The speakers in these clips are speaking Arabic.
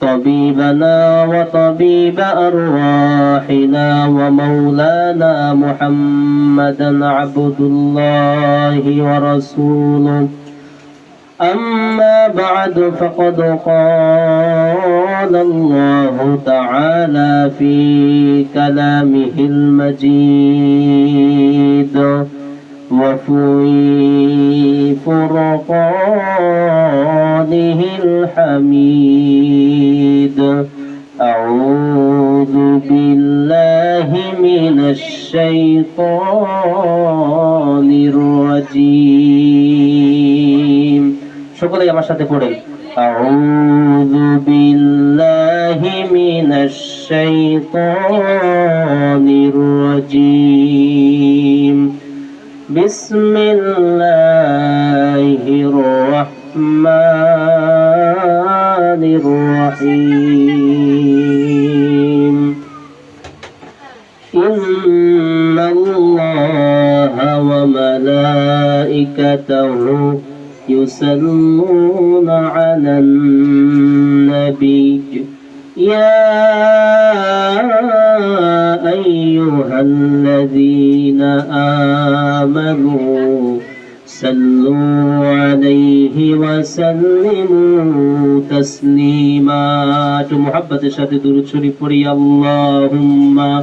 طبيبنا وطبيب أرواحنا ومولانا محمدا عبد الله ورسوله. أما بعد فقد قال الله تعالى في كلامه المجيد وفي فرقانه الحميد الشيطان الرجيم সকলেই আমার সাথে পড়েন أعوذ بالله من الشيطان الرجيم بسم الله الرحمن الرحيم إن الله وملائكته يصلون على النبي. يا أيها الذين آمنوا صلوا عليه وسلموا تسليما. محبة شهد درود شريف اللهم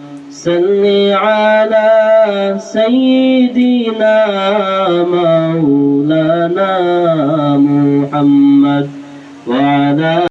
صل على سيدنا مولانا محمد وعلى